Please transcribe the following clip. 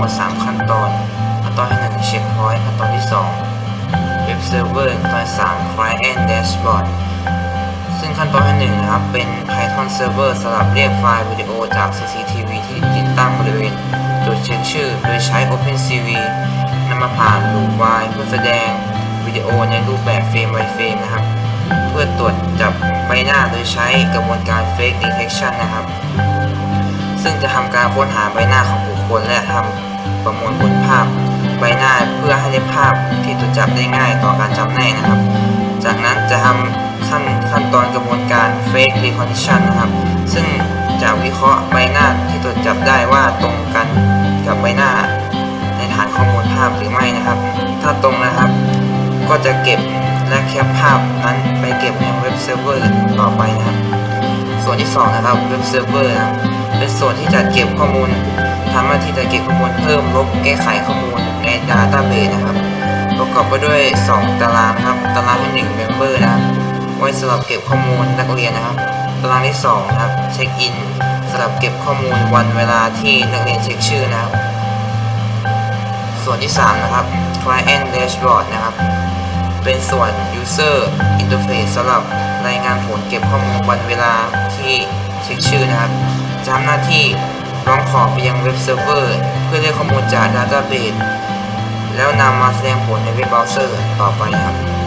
หมด 3 ขั้นตอน ขั้นตอนที่ 1 เช็คพอยต์ขั้นตอนที่ 2 Web Server ขั้นตอนที่3 Client Dashboard ซึ่งขั้นตอนที่ 1 นะครับ เป็น Python Server สำหรับเรียกไฟล์วิดีโอจาก CCTV ที่ติดตั้งบริเวณจุดเช็คชื่อ โดยใช้ OpenCV นำมาผ่านลูป while เพื่อแสดงวิดีโอในรูปแบบเฟรม by เฟรมนะครับ เพื่อตรวจจับใบหน้าโดยใช้กระบวนการ Fake Detection นะครับ ซึ่งจะทำการค้นหาใบหน้าของบุคคลและทำ ประมวลผลภาพใบหน้าเพื่อให้ได้ภาพที่ตรวจจับได้ง่ายต่อการจำแนกนะครับ จากนั้นจะทำขั้นขั้นตอนกระบวนการ Fake Recognition นะครับ ซึ่งจะวิเคราะห์ใบหน้าที่ตรวจจับได้ว่าตรงกันกับใบหน้า ในฐานข้อมูลภาพหรือไม่นะครับ ถ้าตรงนะครับ ก็จะเก็บและแคปภาพนั้นไปเก็บในเว็บเซิร์ฟเวอร์ต่อไปนะครับ ส่วนที่ 2 นะครับเว็บเซิร์ฟเวอร์นะเป็นส่วนที่จะเก็บข้อมูล ทำหน้าที่จะเก็บข้อมูลเพิ่มลบแก้ไขข้อมูลใน Database นะครับ ประกอบไปด้วย 2 ตารางครับ ตารางที่1 Member นะครับ ไว้สำหรับเก็บข้อมูลนักเรียนนะครับ ตารางที่2นะครับ เช็คอินสำหรับเก็บข้อมูลวันเวลาที่นักเรียนเช็คชื่อนะครับ ส่วนที่ 3 นะครับ Client Dashboard นะครับ เป็นส่วน User Interface สำหรับรายงานผลเก็บข้อมูลวันเวลาที่เช็คชื่อนะครับจะทำหน้าที่ ร้องขอไปยังเว็บเซิร์ฟเวอร์ เพื่อเรียกข้อมูลจากดาต้าเบสแล้วนำมาแสดงผลในเว็บเบราว์เซอร์ต่อไปครับ